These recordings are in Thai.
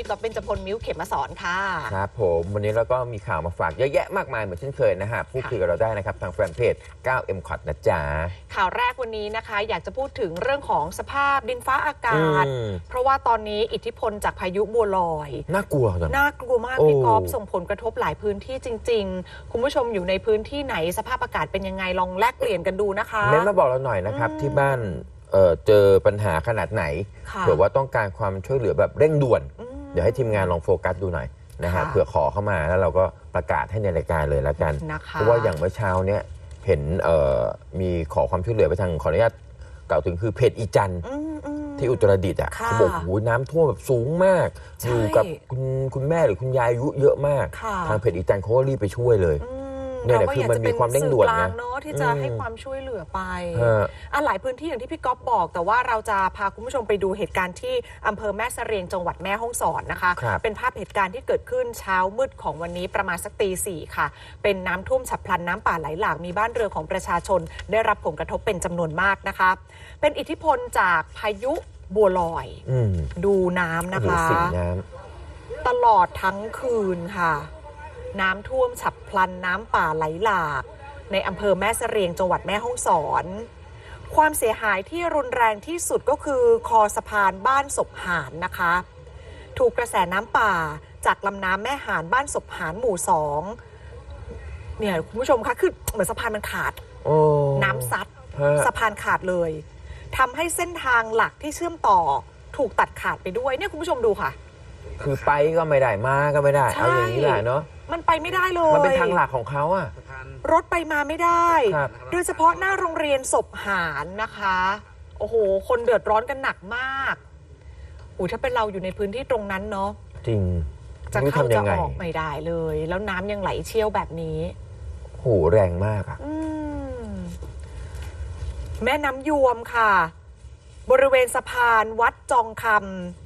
วันนี้อยู่กับพี่ก๊อฟเบญจพลมิ้วเขมมาสอนค่ะ ครับผมวันนี้เราก็มีข่าวมาฝากเยอะแยะมากมายเหมือนเช่นเคยนะฮะพูดคุยกับเราได้นะครับ ทางแฟนเพจ 9M c o t นะจ๊ะ ข่าวแรกวันนี้นะคะ อยากจะพูดถึงเรื่องของสภาพดินฟ้าอากาศ อืม เพราะว่าตอนนี้อิทธิพลจากพายุบัวลอย น่ากลัวจัง น่ากลัวมากโอ้พี่ก๊อฟส่งผลกระทบหลายพื้นที่จริง ๆ คุณผู้ชมอยู่ในพื้นที่ไหนสภาพอากาศเป็นยังไงลองแลกเปลี่ยนกันดูนะคะ เม้นมาบอกเราหน่อยนะครับ อืม ที่บ้านเอ่อเจอปัญหาขนาดไหนค่ะเผื่อว่าต้องการความช่วยเหลือแบบเร่งด่วน อืม เดี๋ยวให้ทีมงานลองโฟกัสดูหน่อยนะฮะค่ะเผื่อขอเข้ามาแล้วเราก็ประกาศให้ในรายการเลยแล้วกัน นะคะ เพราะว่าอย่างเมื่อเช้าเนี่ยเห็นเอ่อมีขอความช่วยเหลือไปทางขออนุญาตกล่าวถึงคือเพจอีจันทร์ อืมอืม ที่อุตรดิตถ์อะค่ะเขาบอกโอ้โหน้ำท่วมแบบสูงมาก ใช่อยู่กับคุณคุณแม่หรือคุณยายอายุเยอะมาก ค่ะ ทางเพจอีจันทร์เขาก็รีบไปช่วยเลย อืม เนี่ยแหละราก็คือมันยากจะมีความเร่งด่วนป็สื่อกลานะงเนอะที่จะอืมให้ความช่วยเหลือไปฮะ อะหลายพื้นที่อย่างที่พี่ก๊อฟบอก แต่ว่าเราจะพาคุณผู้ชมไปดูเหตุการณ์ที่อำเภอแม่เสรียงจังหวัดแม่ฮ่องสอนนะคะ ครับเป็นภาพเหตุการณ์ที่เกิดขึ้นเช้ามืดของวันนี้ประมาณสักตีสี่ค่ะ เป็นน้ำท่วมฉับพลันน้ำป่าไหลหลากมีบ้านเรือนของประชาชน ได้รับผลกระทบเป็นจำนวนมากนะคะ เป็นอิทธิพลจากพายุบัวลอย อืมดูน้ำโอ้นะโหคะ สีน้ตลอดทั้งคืนค่ะ น้ำท่วมฉับพลันน้ำป่าไหลหลาก ในอำเภอแม่เสรียงจังหวัดแม่ฮ่องสอน ความเสียหายที่รุนแรงที่สุดก็คือคอสะพานบ้านศพหานนะคะ ถูกกระแสน้ำป่าจากลำน้ำแม่หานบ้านศพหานหมู่สองเนี่ยคุณผู้ชมคะคือเหมือนสะพานมันขาดำโอ้น้ำซัดฮะสะพานขาดเลยทำให้เส้นทางหลักที่เชื่อมต่อถูกตัดขาดไปด้วยเนี่ยคุณผู้ชมดูค่ะ คือไปก็ไม่ได้มาก็ไม่ได้ใช่เอาอย่างนี้แหละเนาะ มันไปไม่ได้เลย มันเป็นทางหลักของเขาอะรถไปมาไม่ได้ ครับ โดยเฉพาะหน้าโรงเรียนศพหารนะคะ โอ้โห คนเดือดร้อนกันหนักมากอุ้ยถ้าเป็นเราอยู่ในพื้นที่ตรงนั้นเนาะ จริงจะไม่รู้เข้าทำจะยังไงออกไม่ได้เลย แล้วน้ำยังไหลเชี่ยวแบบนี้ โหแรงมากอะอืม แม่น้ำยวมค่ะ บริเวณสะพานวัดจองคำ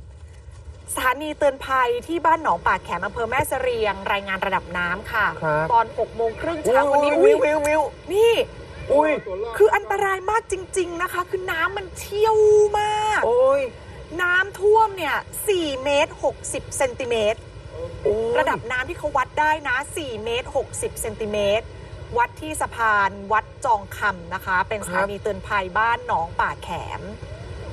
สถานีเตือนภัยที่บ้านหนองปากแขมอำเภอแม่เสรียง รายงานระดับน้ำค่ะ ครับ ตอน6โมงครึ่งเช้าวันนี้อุ้อุ้ยยวิววิวนี่ อุ้ยคืออันตรายมากจริง ๆนะคะ คือน้ำมันเชี่ยวมาก โอ้ยน้ำท่วมเนี่ย4เมตร60เซนติเมตร โอ้ยระดับน้ำที่เขาวัดได้นะ4เมตร60เซนติเมตร วัดที่สะพานวัดจองคำนะคะ เป็นสถานีเตือนภัยบ้านหนองป่าแขม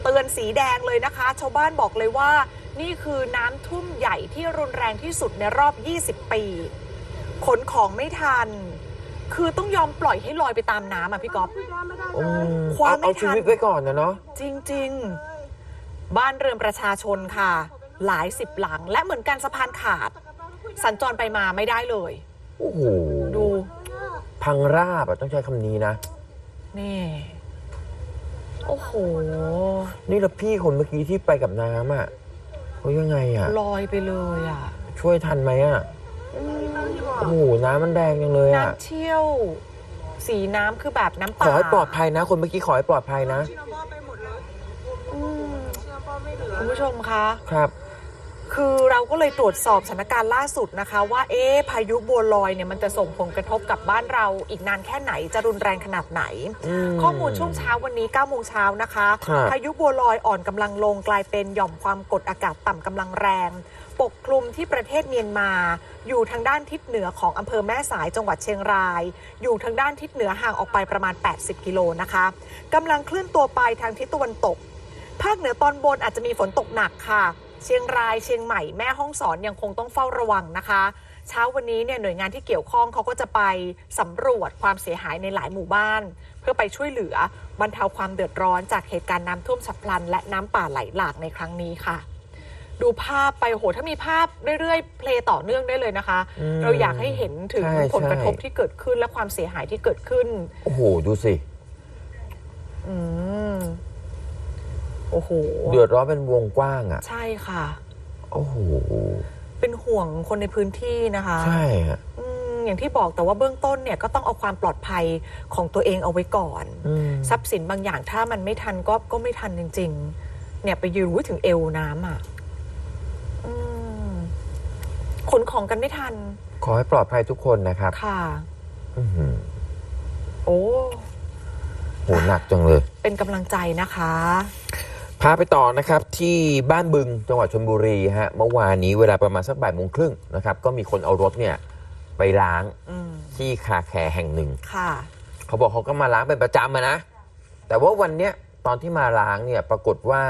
เตือนสีแดงเลยนะคะ ชาวบ้านบอกเลยว่า นี่คือน้ำท่วมใหญ่ที่รุนแรงที่สุดในรอบ 20 ปี ขนของไม่ทัน คือต้องยอมปล่อยให้ลอยไปตามน้ำอะพี่ก๊อฟ อืมคว้าเอาไม่เอาทันชีวิตไว้ก่อนนะเนาะ จริง ๆ บ้านเรือนประชาชนค่ะ หลายสิบหลัง และเหมือนกันสะพานขาด สัญจรไปมาไม่ได้เลย โอ้โหดู พังราบอะต้องใช้คำนี้นะ นี่ โอ้โห นี่แล้วพี่คนเมื่อกี้ที่ไปกับน้ำอะ เขายังไงอะ ลอยไปเลยอะช่วยทันไหมอะอืมโอ้โหน้ำมันแดงจังเลยอะน้ำเชี่ยว สีน้ำคือแบบน้ำขป่าอให้ปลอดภัยนะ คนเมื่อกี้ขอให้ปลอดภัยนะอืมคุณผู้ชมคะครับ คือเราก็เลยตรวจสอบสถานการณ์ล่าสุดนะคะ ว่าเอ๊ะพายุบัวลอยเนี่ยมันจะส่งผลกระทบกับบ้านเราอีกนานแค่ไหนจะรุนแรงขนาดไหนอืมข้อมูลช่วงเช้าวันนี้9โมงเช้านะคะครับพายุบัวลอยอ่อนกำลังลงกลายเป็นหย่อมความกดอากาศต่ำกำลังแรง ปกคลุมที่ประเทศเมียนมา อยู่ทางด้านทิศเหนือของอำเภอแม่สายจังหวัดเชียงราย อยู่ทางด้านทิศเหนือห่างออกไปประมาณ 80 กิโลนะคะกำลังเคลื่อนตัวไปทางทิศตะวันตก ภาคเหนือตอนบนอาจจะมีฝนตกหนักค่ะ เชียงรายเชียงใหม่แม่ฮ่องสอนยังคงต้องเฝ้าระวังนะคะ เช้าวันนี้เนี่ยหน่วยงานที่เกี่ยวข้องเขาก็จะไปสำรวจความเสียหายในหลายหมู่บ้าน เพื่อไปช่วยเหลือบรรเทาความเดือดร้อนจากเหตุการณ์น้ำท่วมฉับพลัน และน้ำป่าไหลหลากในครั้งนี้ค่ะ ดูภาพไปโหถ้ามีภาพเรื่อยๆเพลย์ต่อเนื่องได้เลยนะคะ อืมเราอยากให้เห็นถึงใช่ผลกระทบใช่ ที่เกิดขึ้นและความเสียหายที่เกิดขึ้น โอ้โห ดูสิ อืม โอ้โหเดือดร้อนเป็นวงกว้างอะ ใช่ค่ะ โอ้โห เป็นห่วงคนในพื้นที่นะคะ ใช่ฮะอืมอย่างที่บอกแต่ว่าเบื้องต้นเนี่ยก็ต้องเอาความปลอดภัยของตัวเองเอาไว้ก่อนอืมทรัพย์สินบางอย่างถ้ามันไม่ทันก็ก็ไม่ทันจริง ๆ เนี่ยไปยืนรู้ถึงเอวน้ำอะอืมขนของกันไม่ทัน ขอให้ปลอดภัยทุกคนนะครับ ค่ะอื้อหือโอ้โหหนักจังเลย เป็นกำลังใจนะคะ พาไปต่อนะครับที่บ้านบึงจังหวัดชลบุรีฮะเมื่อวานนี้เวลาประมาณสักบ่ายโมงครึ่งนะครับก็มีคนเอารถเนี่ยไปล้างอืมที่คาแคร์แห่งหนึ่ง ค่ะ เขาบอกเขาก็มาล้างเป็นประจำอะนะ แต่ว่าวันเนี้ยตอนที่มาล้างเนี่ยปรากฏว่า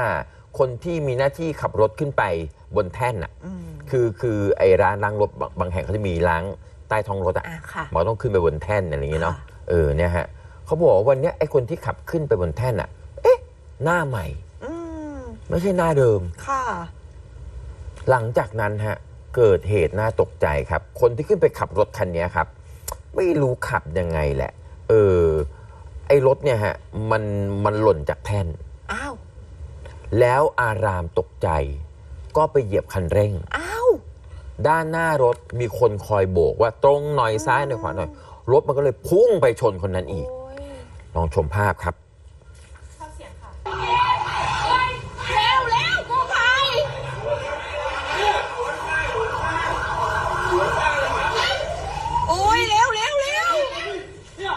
คนที่มีหน้าที่ขับรถขึ้นไปบนแท่นอะอืมคือคือไอ้ร้านล้างรถบางบางแห่งเขาจะมีล้างใต้ท้องรถอะอะค่ะ หมอต้องขึ้นไปบนแท่นอะไรอย่างเงี้ยเนาะ ค่ะ เออเนี่ยฮะเขาบอกว่าวันเนี้ยไอ้คนที่ขับขึ้นไปบนแท่นอะ เอ๊ะ หน้าใหม่อืม ไม่ใช่หน้าเดิม ค่ะ หลังจากนั้นฮะ เกิดเหตุน่าตกใจครับ คนที่ขึ้นไปขับรถคันเนี้ยครับ ไม่รู้ขับยังไงแหละ เออ ไอ้รถเนี่ยฮะ มันมันหล่นจากแท่น อ้าว แล้วอารามตกใจ ก็ไปเหยียบคันเร่ง อ้าว ด้านหน้ารถมีคนคอยโบกว่าตรงหน่อยซ้ายหน่อยขวาหน่อย รถมันก็เลยพุ่งไปชนคนนั้นอีกโอ้ยลองชมภาพครับ เร็วเร็วกูภัยโอ้ยเร็วเร็วเร็วเร็ว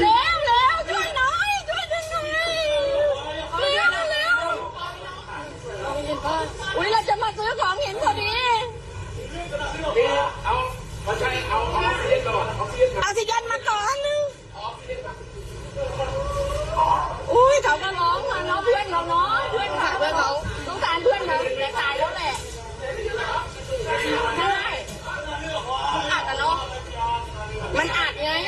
เร็วช่วยหน่อยช่วยด้วยหน่อยเร็วเร็วอุ้ยเราจะมาซื้อของเห็นพอดีเอาออกซิเจนมาก่อนนึง อุ้ยเขาก็ร้องมาเนาะเพื่อนเราเนาะเพื่อนเขาเพื่อนเขาสงสารเพื่อนเขาแต่ตายแล้วแหละใช่มันอัดอะเนาะมันอัดไง เ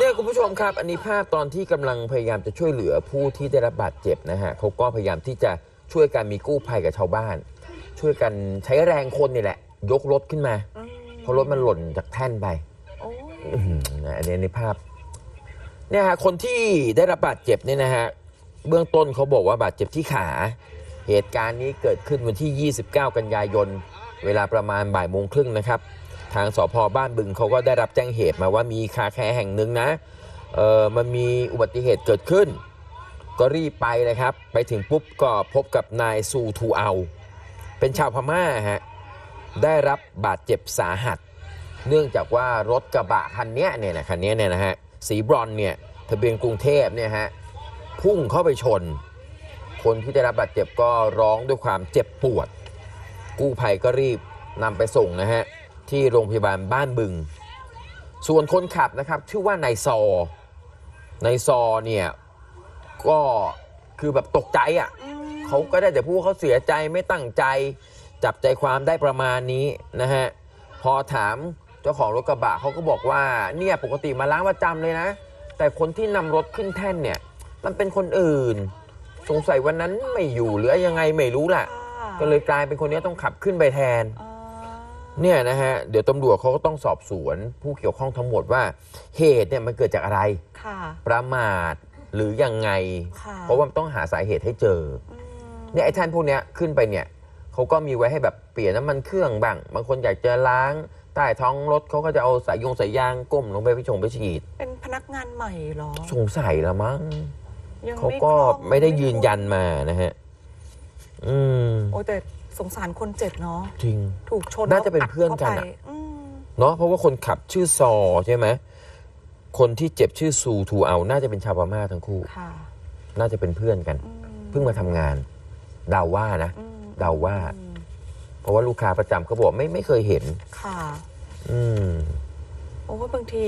นี่ย คุณผู้ชมครับ อันนี้ภาพตอนที่กำลังพยายามจะช่วยเหลือผู้ที่ได้รับบาดเจ็บนะฮะเขาก็พยายามที่จะช่วยกันมีกู้ภัยกับชาวบ้าน ช่วยกันใช้แรงคนนี่แหละ ยกรถขึ้นมาอืมเพราะรถมันหล่นจากแท่นไปโอ้ยอื้อหืออันนี้ในภาพเนี่ยฮะคนที่ได้รับบาดเจ็บเนี่ยนะฮะเบื้องต้นเขาบอกว่าบาดเจ็บที่ขา เหตุการณ์นี้เกิดขึ้นวันที่ 29 กันยายน เวลาประมาณบ่ายโมงครึ่งนะครับ ทางสพบ้านบึงเขาก็ได้รับแจ้งเหตุมาว่ามีคาแคร์แห่งหนึ่งนะเออมันมีอุบัติเหตุเกิดขึ้น ก็รีบไปเลยครับ ไปถึงปุ๊บก็พบกับนายซูทูเอา เป็นชาวพม่าฮะได้รับบาดเจ็บสาหัส เนื่องจากว่ารถกระบะคันนี้เนี่ยนะคันนี้เนี่ยนะฮะสีบรอนเนี่ยทะเบียนกรุงเทพเนี่ยฮะพุ่งเข้าไปชน คนที่ได้รับบาดเจ็บก็ร้องด้วยความเจ็บปวด กู้ภัยก็รีบนำไปส่งนะฮะ ที่โรงพยาบาลบ้านบึง ส่วนคนขับนะครับ ชื่อว่านายซอนายซอเนี่ยก็คือแบบตกใจอะอืมเขาก็ได้แต่พูดว่าเขาเสียใจไม่ตั้งใจ จับใจความได้ประมาณนี้นะฮะพอถามเจ้าของรถกระบะเขาก็บอกว่าเนี่ยปกติมาล้างประจำเลยนะ แต่คนที่นำรถขึ้นแท่นเนี่ยมันเป็นคนอื่น สงสัยวันนั้นไม่อยู่หรือยังไงไม่รู้แหละค่ะก็เลยกลายเป็นคนนี้ต้องขับขึ้นไปแทนอ่า เนี่ยนะฮะเดี๋ยวตำรวจเขาก็ต้องสอบสวนผู้เกี่ยวข้องทั้งหมดว่าเหตุเนี่ยมันเกิดจากอะไร ค่ะ ประมาทหรือยังไง ค่ะ เพราะว่ามันต้องหาสาเหตุให้เจออืมเนี่ยไอ้แท่นพวกเนี้ยขึ้นไปเนี่ยเขาก็มีไว้ให้แบบเปลี่ยนน้ำมันเครื่องบ้างบางคนอยากจะล้างใต้ท้องรถเขาก็จะเอาสายยงสายยางก้มลงไปไปชงไปฉีด เป็นพนักงานใหม่เหรอสงสัยละมั้งยังเขาไม่ก็คล่องไม่ได้ยืนยันมานะฮะ อืม โอ้ยแต่ สงสารคนเจ็บเนาะจริง ถูกชนน่าจะเป็นแล้วเพื่อนกันข้าอะไปอืมเนาะเพราะว่าคนขับชื่อซอใช่ไหมคนที่เจ็บชื่อซูทูเอา น่าจะเป็นชาวพม่าทั้งคู่ ค่ะน่าจะเป็นเพื่อนกัน อืมเพิ่งมาทำงานเดาว่านะ อืมเดาว่า อืมเพราะว่าลูกค้าประจำเขาบอกไม่ไม่เคยเห็น ค่ะ อืม โอ้ยบางที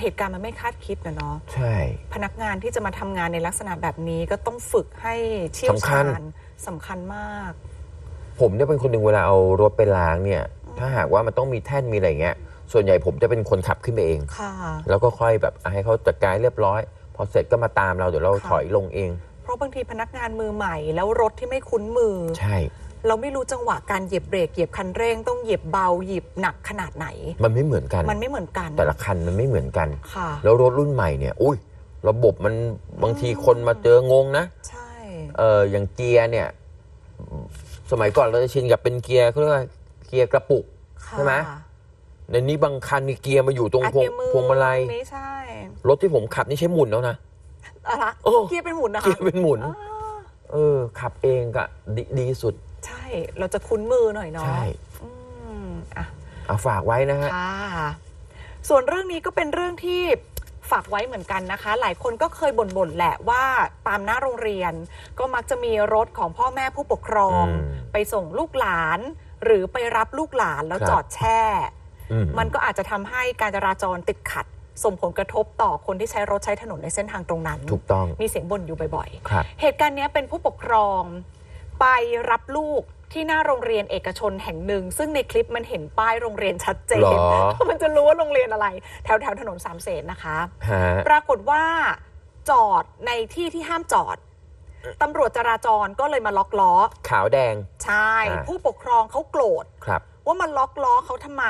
เหตุการณ์มันไม่คาดคิดนะเนาะใช่ พนักงานที่จะมาทำงานในลักษณะแบบนี้ก็ต้องฝึกให้เชี่ยวสำคัชาญ ญสำคัญมาก ผมเนี่ยเป็นคนหนึ่งเวลาเอารถไปล้างเนี่ย ถ้าหากว่ามันต้องมีแท่นมีอะไรเงี้ย ส่วนใหญ่ผมจะเป็นคนขับขึ้นไปเอง ค่ะ แล้วก็ค่อยแบบอะให้เขาจัดการเรียบร้อย พอเสร็จก็มาตามเราเดี๋ยวเราค่ะถอยลงเอง เพราะบางทีพนักงานมือใหม่ แล้วรถที่ไม่คุ้นมือ ใช่ เราไม่รู้จังหวะการเหยียบเบรกเหยียบคันเร่งต้องเหยียบเบาเหยียบหนักขนาดไหน มันไม่เหมือนกัน มันไม่เหมือนกันแต่ละคันมันไม่เหมือนกัน ค่ะ แล้วรถรุ่นใหม่เนี่ย อุ้ย ระบบมันบางทีคนมาเจองงนะ ใช่ เอออย่างเกียร์เนี่ย สมัยก่อนเราจะชินกับเป็นเกียร์เขาเรียกว่าเกียร์กระปุกค่ะใช่ไหมในนี้บางคันนี่เกียร์มาอยู่ตรงอะพวงเกียร์มือพวงมาลัยนี่ใช่รถที่ผมขับนี่ใช้หมุนแล้วนะ อะไรโอ้ เกียร์เป็นหมุนนะเกีคะยร์เป็นหมุน อ่าเออ ขับเองก็ดีดีสุด ใช่เราจะคุ้นมือหน่อยเนาะใช่อืมอะ เอาฝากไว้นะฮะ ค่ะ ส่วนเรื่องนี้ก็เป็นเรื่องที่ ฝากไว้เหมือนกันนะคะ หลายคนก็เคยบ่นๆแหละว่าตามหน้าโรงเรียน ก็มักจะมีรถของพ่อแม่ผู้ปกครอง อืมไปส่งลูกหลาน หรือไปรับลูกหลานแล้วครับ จอดแช่ อืมมันก็อาจจะทำให้การจราจรติดขัด ส่งผลกระทบต่อคนที่ใช้รถใช้ถนนในเส้นทางตรงนั้น ถูกต้องมีเสียงบ่นอยู่บ่อย ครับ ๆ เหตุการณ์เนี้ยเป็นผู้ปกครอง ไปรับลูก ที่หน้าโรงเรียนเอกชนแห่งหนึ่ง ซึ่งในคลิปมันเห็นป้ายโรงเรียนชัดเจหรนอมันจะรู้ว่าโรงเรียนอะไร แถวแถวถนนสามเสนนะคะ ฮะปรากฏว่าจอดในที่ที่ห้ามจอดตำรวจจราจรก็เลยมาล็อกล้อ ขาวแดง ใช่ อ่า ผู้ปกครองเขาโกรธ ครับ ว่ามันล็อกล้อเขาทำไม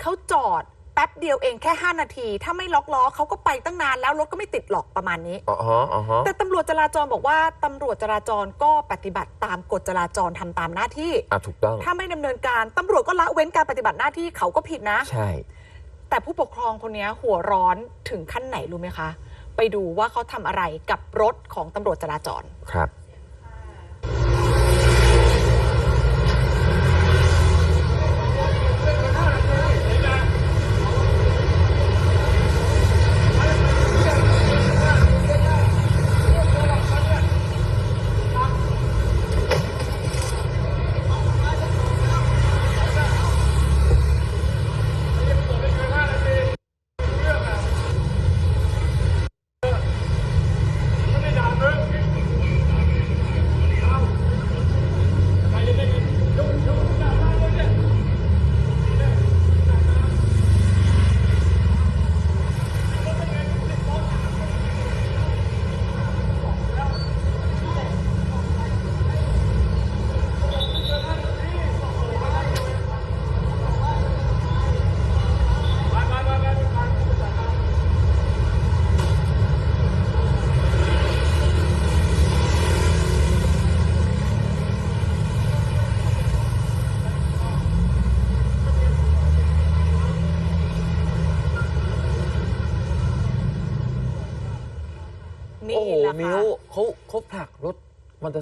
เขาจอด แป๊บเดียวเองแค่ 5 นาที ถ้าไม่ล็อกล้อเขาก็ไปตั้งนานแล้วรถก็ไม่ติดหรอกประมาณนี้ อ๋อฮะอ๋อฮะแต่ตำรวจจราจรบอกว่าตำรวจจราจรก็ปฏิบัติตามกฎจราจรทำตามหน้าที่ อะถูกต้อง ถ้าไม่ดำเนินการตำรวจก็ละเว้นการปฏิบัติหน้าที่เขาก็ผิดนะ ใช่ แต่ผู้ปกครองคนนี้หัวร้อนถึงขั้นไหนรู้ไหมคะ ไปดูว่าเขาทำอะไรกับรถของตำรวจจราจร ครับ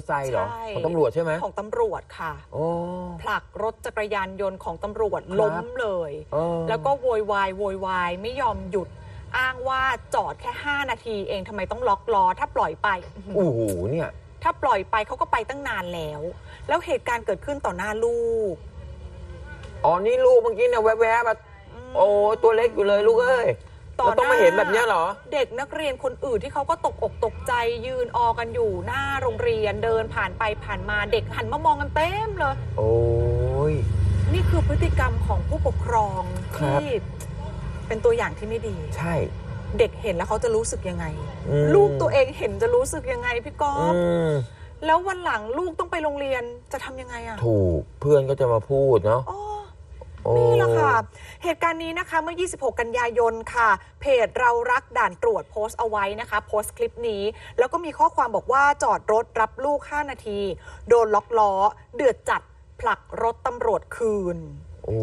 อเตอร์ไซค์เหรอ ใช่ ของตำรวจใช่ไหมของตำรวจค่ะ โอ้ ผลักรถจักรยานยนต์ของตำรวจครับ ล้มเลย เออแล้วก็โวยวายโวยวายไม่ยอมหยุด อ้างว่าจอดแค่ 5 นาทีเองทำไมต้องล็อกล้อถ้าปล่อยไปอื้อหือโอ้โหเนี่ย ถ้าปล่อยไปเขาก็ไปตั้งนานแล้ว แล้วเหตุการณ์เกิดขึ้นต่อหน้าลูกอ๋อนี่ลูกเมื่อกี้เนี่ยแวบๆอะโอ้ตัวเล็กอยู่เลยลูกเอ้ย ต่อเราต้องมาเห็นแบบเนี้ยเหรอ เด็กนักเรียนคนอื่นที่เขาก็ตกอกตกใจยืนออกันอยู่หน้าโรงเรียนเดินผ่านไปผ่านมาเด็กหันมามองกันเต็มเลย โอ้ย นี่คือพฤติกรรมของผู้ปกครองครับ ที่เป็นตัวอย่างที่ไม่ดี ใช่ เด็กเห็นแล้วเขาจะรู้สึกยังไง อืม ลูกตัวเองเห็นจะรู้สึกยังไงพี่ก๊ออืฟมแล้ววันหลังลูกต้องไปโรงเรียนจะทำยังไงอะถูกเพื่อนก็จะมาพูดเนาะ อ๋อโอ้ นี่แหละค่ะ เหตุการณ์นี้นะคะเมื่อ 26 กันยายนค่ะ เพจเรารักด่านตรวจโพสต์เอาไว้นะคะ โพสต์คลิปนี้ แล้วก็มีข้อความบอกว่าจอดรถรับลูก 5 นาที โดนล็อกล้อ เดือดจัดผลักรถตำรวจคืน โอ้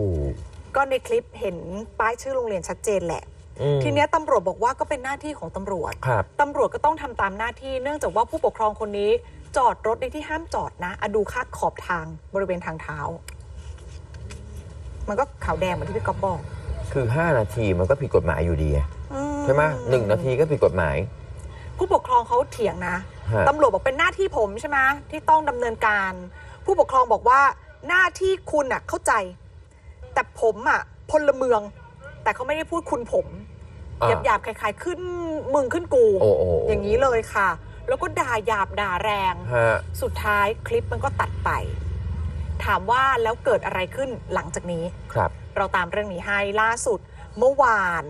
ก็ในคลิปเห็นป้ายชื่อโรงเรียนชัดเจนแหละ อืม ทีเนี้ยตำรวจบอกว่าก็เป็นหน้าที่ของตำรวจ ครับ ตำรวจก็ต้องทำตามหน้าที่เนื่องจากว่าผู้ปกครองคนนี้ จอดรถในที่ห้ามจอดนะอะดูคาดขอบทางบริเวณทางเท้า มันก็ขาวแดงเหมือนที่พี่ก๊อฟบอกคือ 5 นาทีมันก็ผิดกฎหมายอยู่ดีอะอืใช่ไหมหนึ่งนาทีก็ผิดกฎหมาย ผู้ปกครองเขาเถียงนะฮะ ตำรวจบอกเป็นหน้าที่ผมใช่ไหมที่ต้องดำเนินการ ผู้ปกครองบอกว่าหน้าที่คุณอะเข้าใจ แต่ผมอะพลเมือง แต่เขาไม่ได้พูดคุณผมอ่าหยาบๆคล้ายๆขึ้นมึงขึ้นกูโอ้โอ้ อย่างนี้เลยค่ะ แล้วก็ด่าหยาบด่าแรง ฮะ สุดท้ายคลิปมันก็ตัดไป ถามว่าแล้วเกิดอะไรขึ้นหลังจากนี้ ครับ เราตามเรื่องนี้ให้ล่าสุดเมื่อวาน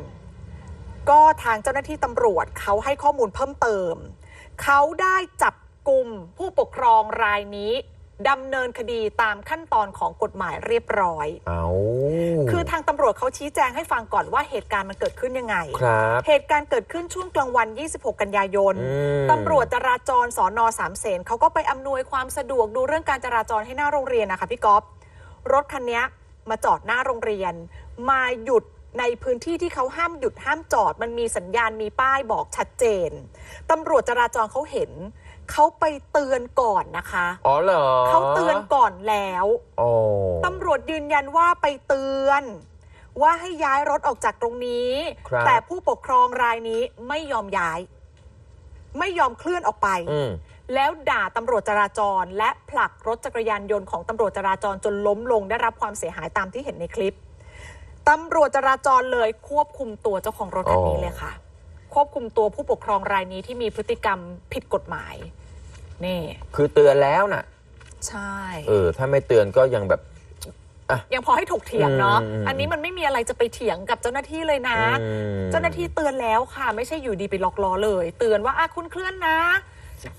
ก็ทางเจ้าหน้าที่ตำรวจเขาให้ข้อมูลเพิ่มเติม เขาได้จับกลุ่มผู้ปกครองรายนี้ ดำเนินคดีตามขั้นตอนของกฎหมายเรียบร้อย เอาคือทางตำรวจเขาชี้แจงให้ฟังก่อนว่าเหตุการณ์มันเกิดขึ้นยังไง ครับ เหตุการณ์เกิดขึ้นช่วงกลางวัน 26 กันยายน อืม ตำรวจจราจรสอนอสามเสนเขาก็ไปอำนวยความสะดวกดูเรื่องการจราจรให้หน้าโรงเรียนนะคะพี่ก๊อฟ รถคันนี้มาจอดหน้าโรงเรียน มาหยุดในพื้นที่ที่เขาห้ามหยุดห้ามจอด มันมีสัญญาณมีป้ายบอกชัดเจน ตำรวจจราจรเขาเห็น เขาไปเตือนก่อนนะคะ อ๋อเหรอเขาเตือนก่อนแล้วโอ้ตำรวจยืนยันว่าไปเตือน ว่าให้ย้ายรถออกจากตรงนี้ ครับแต่ผู้ปกครองรายนี้ไม่ยอมย้าย ไม่ยอมเคลื่อนออกไป อืมแล้วด่าตำรวจจราจร และผลักรถจักรยานยนต์ของตำรวจจราจรจนล้มลงได้รับความเสียหายตามที่เห็นในคลิปตำรวจจราจรเลยควบคุมตัวเจ้าของรถคันนี้อ๋อเลยค่ะ ควบคุมตัวผู้ปกครองรายนี้ที่มีพฤติกรรมผิดกฎหมาย นี่คือเตือนแล้วน่ะ ใช่ เออ ถ้าไม่เตือนก็ยังแบบยังพอให้ถกเถียงเนาะ อืมอันนี้มันไม่มีอะไรจะไปเถียงกับเจ้าหน้าที่เลยนะ อืม เจ้าหน้าที่เตือนแล้วค่ะ ไม่ใช่อยู่ดีไปล็อกล้อเลย เตือนว่าอะคุณเคลื่อนนะ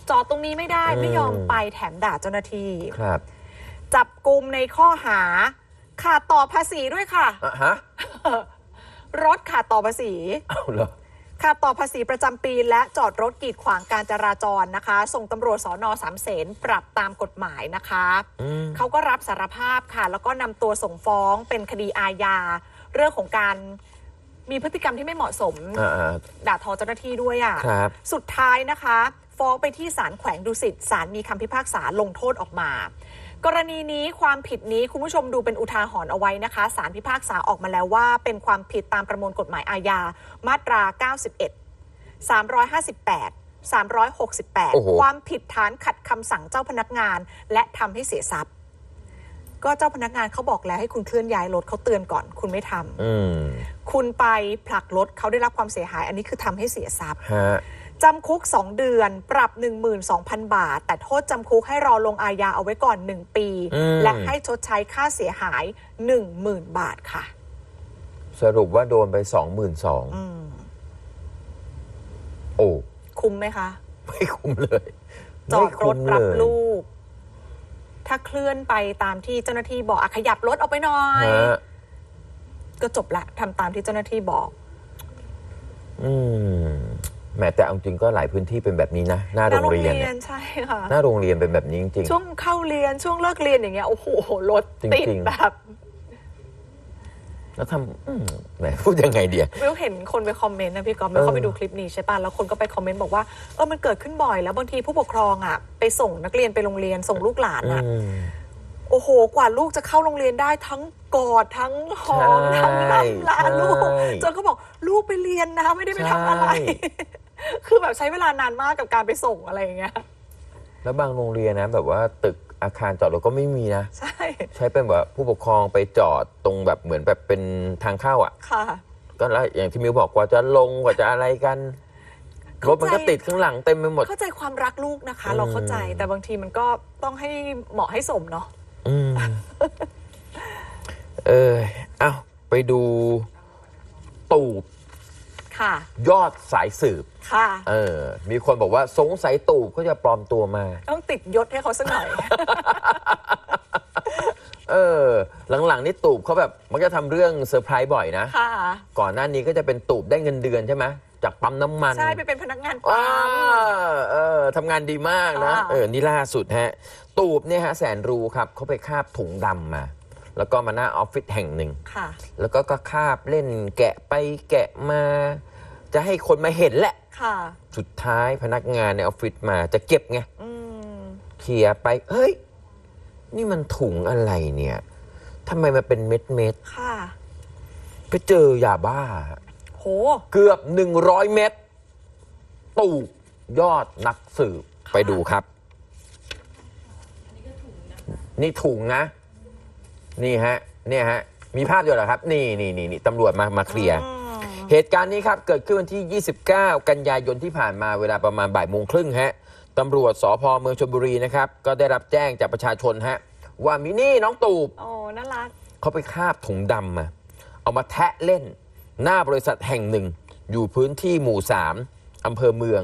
จอดตรงนี้ไม่ได้ไม่ยอมไปแถมด่าเจ้าหน้าที่ ครับ จับกลุ่มในข้อหาขาดต่อภาษีด้วยค่ะ อะฮะรถขาดต่อภาษี เอาเหรอ ขาดต่อภาษีประจำปีและจอดรถกีดขวางการจราจรนะคะ ส่งตำรวจสอนอสามเสนปรับตามกฎหมายนะคะอืมเขาก็รับสารภาพค่ะ แล้วก็นำตัวส่งฟ้องเป็นคดีอาญา เรื่องของการมีพฤติกรรมที่ไม่เหมาะสมอ่าอ่าด่าทอเจ้าหน้าที่ด้วยอะครับสุดท้ายนะคะ ฟ้องไปที่ศาลแขวงดุสิตศาลมีคำพิพากษาลงโทษออกมา กรณีนี้ความผิดนี้คุณผู้ชมดูเป็นอุทาหรณ์เอาไว้นะคะศาลพิพากษาออกมาแล้วว่า เป็นความผิดตามประมวลกฎหมายอาญามาตรา 91 358โอ้โห368 ความผิดฐานขัดคำสั่งเจ้าพนักงาน และทำให้เสียทรัพย์ ก็เจ้าพนักงานเขาบอกแล้วให้คุณเคลื่อนย้ายรถเขาเตือนก่อน คุณไม่ทำอืมคุณไปผลักรถเขาได้รับความเสียหาย อันนี้คือทำให้เสียทรัพย์ฮะ จำคุก 2 เดือน ปรับ 12,000 บาท แต่โทษจำคุกให้รอลงอาญาเอาไว้ก่อน 1 ปี อืม และให้ชดใช้ค่าเสียหาย 10,000 บาทค่ะ สรุปว่าโดนไปสองหมื่นสองอืม โอ้คุ้มไหมคะ ไม่คุ้มเลยจอดไม่รคุ้ถมรับเลยลูก ถ้าเคลื่อนไปตามที่เจ้าหน้าที่บอกอะขยับรถออกไปหน่อย ฮะก็จบละทำตามที่เจ้าหน้าที่บอก อืม แหมแต่เอาจริงก็หลายพื้นที่เป็นแบบนี้นะ หน้าโรงเรียนเนี่ยใช่ค่ะหน้าโรงเรียนเป็นแบบนี้จริงช่วงเข้าเรียนช่วงเลิกเรียนอย่างเงี้ยโอ้โหรถจริงๆติดแบบๆแล้วทำอืมแหมพูดยังไงเดียวิวเห็นคนไปคอมเมนต์นะพี่กอฟเออเข้าไปดูคลิปนี้ใช่ป่ะแล้วคนก็ไปคอมเมนต์บอกว่าเออมันเกิดขึ้นบ่อยแล้วบางทีผู้ปกครองอะ ไปส่งนักเรียนไปโรงเรียนส่งลูกหลานอะอืมโอ้โห กว่าลูกจะเข้าโรงเรียนได้ทั้งกอดทั้งหอมใช่ทั้งล่ำลาลูกใช่จนเขาบอกลูกไปเรียนนะไม่ได้ไปทำอะไรใช่ คือแบบใช้เวลานานมากกับการไปส่งอะไรอย่างเงี้ย แล้วบางโรงเรียนนะ แบบว่าตึกอาคารจอดรถก็ไม่มีนะ ใช่ ใช้เป็นแบบผู้ปกครองไปจอดตรงแบบเหมือนแบบเป็นทางเข้าอะ ค่ะ ก็แล้วอย่างที่มิวบอกกว่าจะลงกว่าจะอะไรกันรถมันก็ติดข้างหลังเต็มไปหมด เข้าใจความรักลูกนะคะอืมเราเข้าใจแต่บางทีมันก็ต้องให้เหมาะให้สมเนาะอืมเออ เอ้าไปดูตูบ ค่ะ ยอดสายสืบค่ะ เออมีคนบอกว่าสงสัยตูบเขาจะปลอมตัวมา ต้องติดยศให้เขาสักหน่อย เออ หลังๆนี่ตูบเขาแบบมักจะทำเรื่องเซอร์ไพรส์บ่อยนะ ค่ะ ก่อนหน้านี้ก็จะเป็นตูบได้เงินเดือนใช่ไหมจากปั๊มน้ำมัน ใช่ไปเป็นพนักงานว้าปั๊มเออทำงานดีมากนะค่ะเออ นี่ล่าสุดฮะ ตูบเนี่ยฮะแสนรู้ครับเขาไปคาบถุงดำมา แล้วก็มาหน้าออฟฟิศแห่งหนึ่ง ค่ะ แล้วก็ก็คาบเล่นแกะไปแกะมา จะให้คนมาเห็นแหละ ค่ะ สุดท้ายพนักงานในออฟฟิศมาจะเก็บไงอืม เคลียร์ไป เฮ้ย นี่มันถุงอะไรเนี่ยทำไมมันเป็นเม็ดเม็ดค่ะ ๆไปเจอยาบ้า โห เกือบ 100 เม็ดตูบยอดนักสืบไปดูครับ นี่ถุงนะ นี่ฮะ เนี่ยฮะ มีภาพอยู่เหรอครับ นี่นี่นี่นี่ตำรวจมามาเคลียร์ อืม เหตุการณ์นี้ครับเกิดขึ้นวันที่ 29 กันยายนที่ผ่านมาเวลาประมาณบ่ายโมงครึ่งฮะตำรวจสพเมืองชลบุรีนะครับก็ได้รับแจ้งจากประชาชนฮะว่ามินี่น้องตูบโอ้น่ารักเขาไปคาบถุงดำมาเอามาแทะเล่น หน้าบริษัทแห่งหนึ่ง อยู่พื้นที่หมู่ 3อำเภอเมือง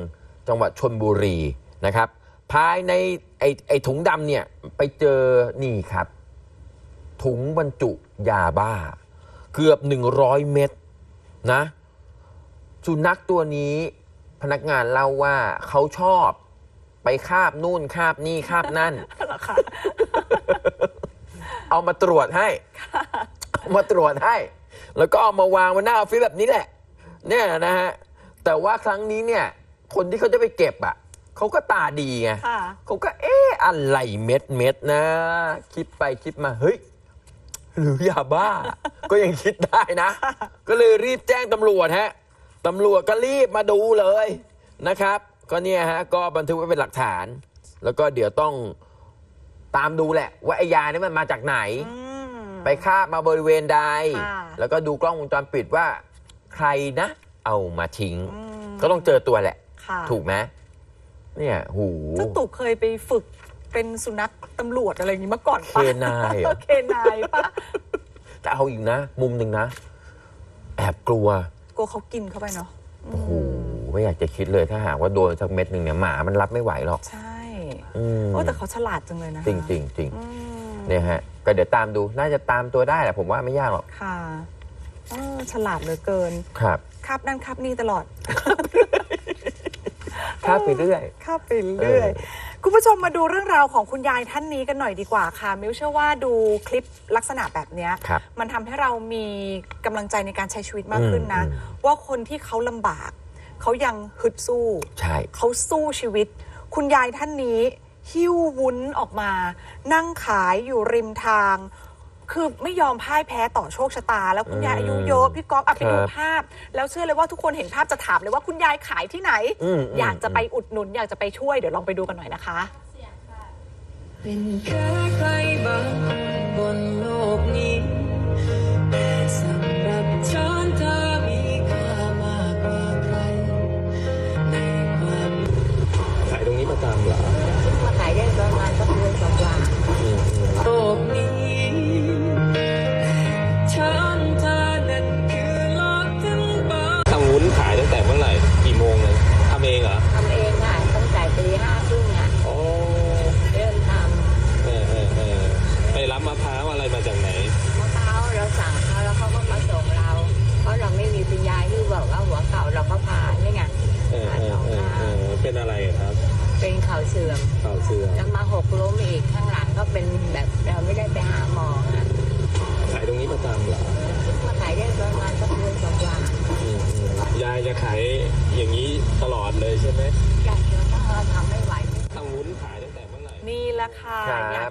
จังหวัดชนบุรีนะครับ ภายในไอ้ไอ้ถุงดำเนี่ยไปเจอนี่ครับ ถุงบรรจุยาบ้า เกือบ 100 เม็ดนะ สุนัขตัวนี้พนักงานเล่าว่าเขาชอบไปคาบนู่นคาบนี่คาบนั่น เหรอคะเอามาตรวจให้เอามาตรวจให้ แล้วก็เอามาวางไว้หน้าออฟฟิศแบบนี้แหละ เนี่ยนะฮะ แต่ว่าครั้งนี้เนี่ย คนที่เขาจะไปเก็บอะ เขาก็ตาดีไง ค่ะ เขาก็เอ๊ะอะไรเม็ดเม็ดๆนะ คิดไปคิดมา เฮ้ย หรือยาบ้า ก็ยังคิดได้นะ ก็เลยรีบแจ้งตำรวจฮะ ตำรวจก็รีบมาดูเลยนะครับ ก็เนี่ยฮะก็บันทึกไว้เป็นหลักฐาน แล้วก็เดี๋ยวต้องตามดูแหละ ว่าไอ้ยานี่มันมาจากไหน อืม ไปคาบมาบริเวณใด ค่ะ แล้วก็ดูกล้องวงจรปิดว่า ใครนะ เอามาทิ้ง อืมก็ต้องเจอตัวแหละ ค่ะถูกไหมเนี่ยหู เจ้าตู่เคยไปฝึกเป็นสุนัขตำรวจอะไรอย่างนี้มาก่อนเคปะนายเหรอ เคนายปะ แต่เอาอีกนะ มุมหนึ่งนะ แอบกลัว กลัวเขากินเข้าไปเนาะโอ้โหไม่อยากจะคิดเลยถ้าหากว่าโดนสักเม็ดหนึ่งเนี่ยหมามันรับไม่ไหวหรอก ใช่อืมโอ้แต่เขาฉลาดจังเลยนะจริงจริงจริงอืมเนี่ยฮะ ก็เดี๋ยวตามดูน่าจะตามตัวได้แหละผมว่าไม่ยากหรอกค่ะเออฉลาดเหลือเกินครับคาบนั่นคาบนี่ตลอด ข้ามไปเรื่อยคาบไปเรื่อย เออ คุณผู้ชมมาดูเรื่องราวของคุณยายท่านนี้กันหน่อยดีกว่าค่ะ มิวเชื่อว่าดูคลิปลักษณะแบบเนี้ยครับมันทำให้เรามีกำลังใจในการใช้ชีวิตมากขึ้นนะ อืม ว่าคนที่เขาลำบาก เขายังฮึดสู้ ใช่ เขาสู้ชีวิต คุณยายท่านนี้ หิ้ววุ้นออกมา นั่งขายอยู่ริมทาง คือไม่ยอมพ่ายแพ้ต่อโชคชะตา แล้วคุณยายอายุเยอะพี่ก๊อฟอะไปดูครับภาพ แล้วเชื่อเลยว่าทุกคนเห็นภาพจะถามเลยว่าคุณยายขายที่ไหนอืมอยากจะไปอุดหนุน อยากจะไปช่วยเดี๋ยวลองไปดูกันหน่อยนะคะเป็นแค่ใครบางคนบนโลกนี้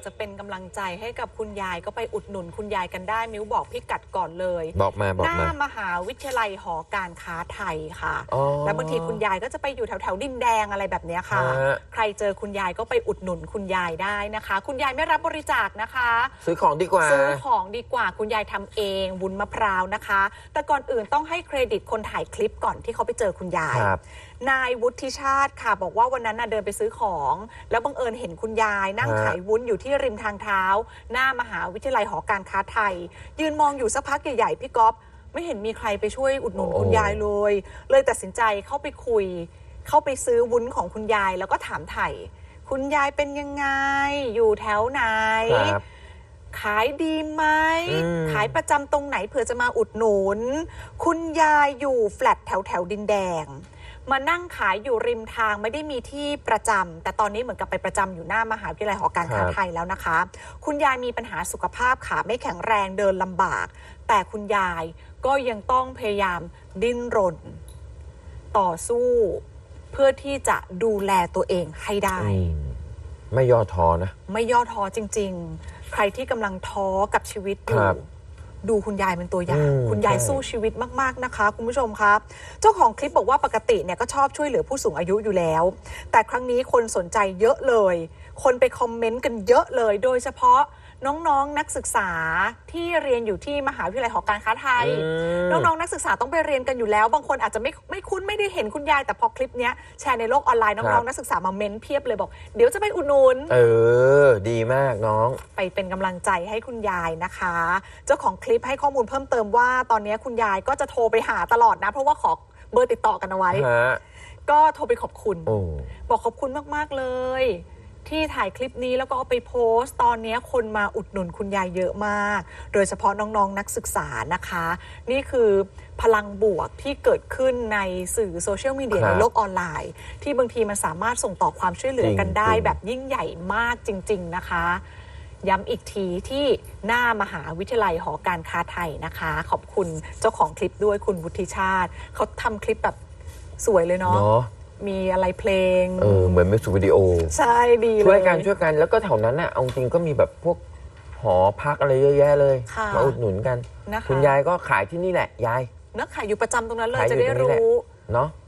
จะเป็นกำลังใจให้กับคุณยายก็ไปอุดหนุนคุณยายกันได้ มิวบอกพี่กัดก่อนเลย บอกมาบอกหน้ามา มหาวิทยาลัยหอการค้าไทยค่ะ อ๋อแล้วบางทีคุณยายก็จะไปอยู่แถวแถวๆดินแดงอะไรแบบเนี้ยค่ะ ฮะ ใครเจอคุณยายก็ไปอุดหนุนคุณยายได้นะคะ คุณยายไม่รับบริจาคนะคะ ซื้อของดีกว่า ซื้อของดีกว่าคุณยายทำเองวุ้นมะพร้าวนะคะ แต่ก่อนอื่นต้องให้เครดิตคนถ่ายคลิปก่อนที่เขาไปเจอคุณยาย ครับ นายวุฒิชาติค่ะ บอกว่าวันนั้นน่ะเดินไปซื้อของ แล้วบังเอิญเห็นคุณยายนั่งฮะขายวุ้นอยู่ที่ริมทางเท้า หน้ามหาวิทยาลัยหอการค้าไทย ยืนมองอยู่สักพักใหญ่ๆพี่ก๊อฟไม่เห็นมีใครไปช่วยอุดหนุนคุณยายเลย เลยตัดสินใจเข้าไปคุย เข้าไปซื้อวุ้นของคุณยายแล้วก็ถามไถ่คุณยายเป็นยังไง อยู่แถวไหนครับขายดีไหมอืมขายประจำตรงไหนเผื่อจะมาอุดหนุน คุณยายอยู่แฟลตแถวแถวๆดินแดง มานั่งขายอยู่ริมทางไม่ได้มีที่ประจำแต่ตอนนี้เหมือนกับไปประจำอยู่หน้ามหาวิทยาลัยหอการค้าครับไทยแล้วนะคะ คุณยายมีปัญหาสุขภาพขาไม่แข็งแรงเดินลำบาก แต่คุณยายก็ยังต้องพยายามดิ้นรน ต่อสู้ เพื่อที่จะดูแลตัวเองให้ได้อืมไม่ย่อท้อนะ ไม่ย่อท้อจริง ๆ ใครที่กำลังท้อกับชีวิตอคยู่รับ ดูคุณยายเป็นตัวอย่างอืมคุณยายใช่สู้ชีวิตมากๆนะคะ คุณผู้ชมครับ เจ้าของคลิปบอกว่าปกติเนี่ยก็ชอบช่วยเหลือผู้สูงอายุอยู่แล้ว แต่ครั้งนี้คนสนใจเยอะเลย คนไปคอมเมนต์กันเยอะเลย โดยเฉพาะ น้องๆนักศึกษาที่เรียนอยู่ที่มหาวิทยาลัยหอการค้าไทย อืม น้องๆนักศึกษาต้องไปเรียนกันอยู่แล้ว บางคนอาจจะไม่ไม่คุ้นไม่ได้เห็นคุณยาย แต่พอคลิปเนี้ยแชร์ในโลกออนไลน์ครัน้องบๆนักศึกษามาเม้นเพียบเลยบอก เดี๋ยวจะไปอุดหนุน เออ ดีมากน้อง ไปเป็นกำลังใจให้คุณยายนะคะ เจ้าของคลิปให้ข้อมูลเพิ่มเติมว่า ตอนนี้คุณยายก็จะโทรไปหาตลอดนะ เพราะว่าขอเบอร์ติดต่อกันเอาไว้ ฮะ ก็โทรไปขอบคุณ โอ้ บอกขอบคุณมาก ๆ เลย ที่ถ่ายคลิปนี้แล้วก็เอาไปโพสต์ ตอนนี้คนมาอุดหนุนคุณยายเยอะมาก โดยเฉพาะน้องๆนนักศึกษานะคะ นี่คือพลังบวกที่เกิดขึ้นในสื่อโซเชียลมีเดียครับในโลกออนไลน์ ที่บางทีมันสามารถส่งต่อความช่วยเหลือกันได้ จริงๆ แบบยิ่งใหญ่มากจริง ๆนะคะ ย้ำอีกทีที่หน้ามหาวิทยาลัยหอการค้าไทยนะคะ ขอบคุณเจ้าของคลิปด้วยคุณวุฒิชาติ เขาทำคลิปแบบสวยเลยเนาะ เนาะ มีอะไรเพลง เออเหมือนมิวสิกวิดีโอ ใช่ดีเลย ช่วยกันช่วยกันแล้วก็แถวนั้นน่ะเอาจริงก็มีแบบพวกหอพักอะไรเยอะแยะเลยค่ะมาอุดหนุนกันนะคะคุณยายก็ขายที่นี่แหละยาย เนื้อขายอยู่ประจำตรงนั้นเลยขายอยู่จะได้ตรงนี้แหละ รู้ เนาะอืม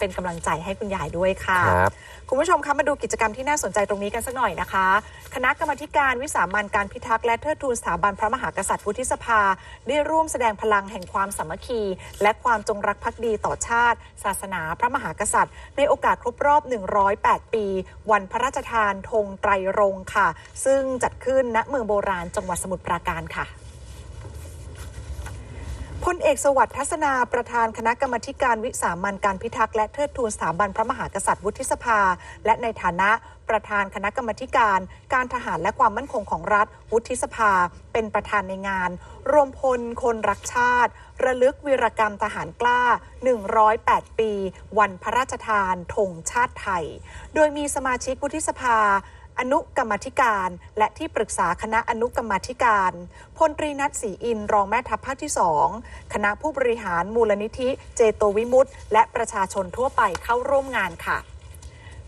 เป็นกำลังใจให้คุณยายด้วยค่ะครับคุณผู้ชมคะมาดูกิจกรรมที่น่าสนใจตรงนี้กันสักหน่อยนะคะ คณะกรรมาธิการวิสามันการพิทักษ์และเทิดทูนสถาบันพระมหากษัตริย์วุฒิสภา ได้ร่วมแสดงพลังแห่งความสามัคคี และความจงรักภักดีต่อชาติ ศาสนาพระมหากษัตริย์ ในโอกาสครบรอบ 108 ปี วันพระราชทานธงไตรรงค์ค่ะ ซึ่งจัดขึ้นณเมืองโบราณจังหวัดสมุทรปราการค่ะ พลเอกสวัสดิ์ทัศนาประธานคณะกรรมธิการวิสามันการพิทักษ์และเทิดทูนสถาบันพระมหากษัตริย์วุฒิสภา และในฐานะประธานคณะกรรมธิการการทหารและความมั่นคงของรัฐ วุฒิสภา เป็นประธานในงาน รวมพลคนรักชาติ ระลึกวีรกรรมทหารกล้า 108 ปี วันพระราชทานธงชาติไทย โดยมีสมาชิกวุฒิสภา อนุกรรมธิการ และที่ปรึกษาคณะอนุกรรมธิการพลตรีนัทศรีอินรองแม่ทัพภาคที่สองคณะผู้บริหารมูลนิธิเจโตวิมุตต์และประชาชนทั่วไปเข้าร่วมงานค่ะ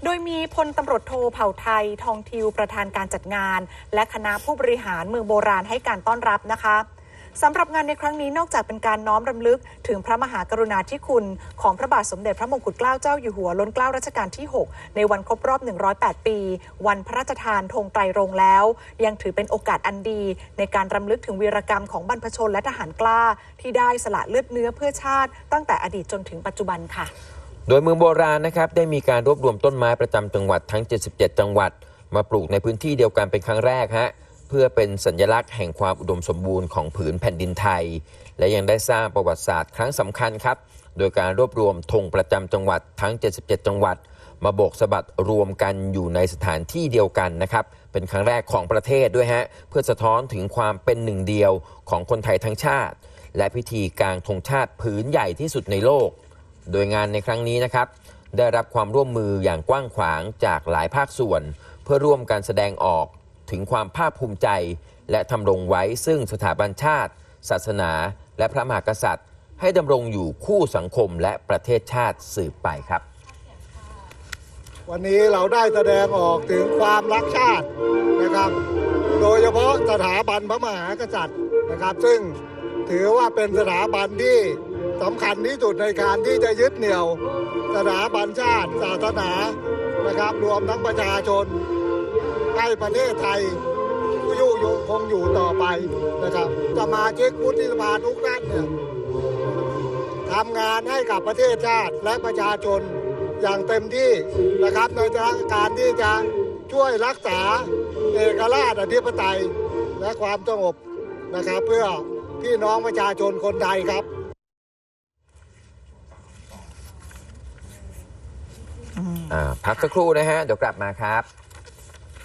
โดยมีพลตำรวจโทเผ่าไทย ทองทิวประธานการจัดงาน และคณะผู้บริหารเมืองโบราณให้การต้อนรับนะคะ สำหรับงานในครั้งนี้นอกจากเป็นการน้อมรำลึก ถึงพระมหากรุณาธิคุณ ของพระบาทสมเด็จพระมงกุฎเกล้าเจ้าอยู่หัวล้นเกล้ารัชกาลที่ 6 ในวันครบรอบ 108 ปี วันพระราชทานธงไตรรงแล้ว ยังถือเป็นโอกาสอันดี ในการรำลึกถึงวีรกรรมของบรรพชนและทหารกล้า ที่ได้สละเลือดเนื้อเพื่อชาติ ตั้งแต่อดีตจนถึงปัจจุบันค่ะ โดยเมืองโบราณนะครับได้มีการรวบรวมต้นไม้ประจำจังหวัดทั้ง 77 จังหวัด มาปลูกในพื้นที่เดียวกันเป็นครั้งแรกฮะ เพื่อเป็นสัญลักษณ์แห่งความอุดมสมบูรณ์ของผืนแผ่นดินไทย และยังได้สร้างประวัติศาสตร์ครั้งสำคัญครับ โดยการรวบรวมธงประจำจังหวัดทั้ง 77 จังหวัด มาโบกสะบัดรวมกันอยู่ในสถานที่เดียวกันนะครับ เป็นครั้งแรกของประเทศด้วยฮะ เพื่อสะท้อนถึงความเป็นหนึ่งเดียวของคนไทยทั้งชาติ และพิธีกลางธงชาติผืนใหญ่ที่สุดในโลก โดยงานในครั้งนี้นะครับได้รับความร่วมมืออย่างกว้างขวางจากหลายภาคส่วน เพื่อร่วมกันแสดงออก ถึงความภาคภูมิใจ และทำรงไว้ซึ่งสถาบันชาติ ศาสนา และพระมหากษัตริย์ ให้ดำรงอยู่คู่สังคมและประเทศชาติสืบไปครับ วันนี้เราได้แสดงออกถึงความรักชาตินะครับ โดยเฉพาะสถาบันพระมหากษัตริย์นะครับ ซึ่งถือว่าเป็นสถาบันที่สำคัญที่สุดในการที่จะยึดเหนี่ยวสถาบันชาติ ศาสนานะครับ รวมทั้งประชาชน ให้ประเทศไทยอยู่ยงคงอยู่ต่อไปนะครับสมาชิกวุฒิสภาทุกท่านเนี่ยทำงานให้กับประเทศชาติและประชาชนอย่างเต็มที่นะครับในการที่จะช่วยรักษาเอกราชอธิปไตยและความสงบนะครับ เพื่อพี่น้องประชาชนคนไทยครับอ่าพักสักครู่นะฮะ เดี๋ยวกลับมาครับ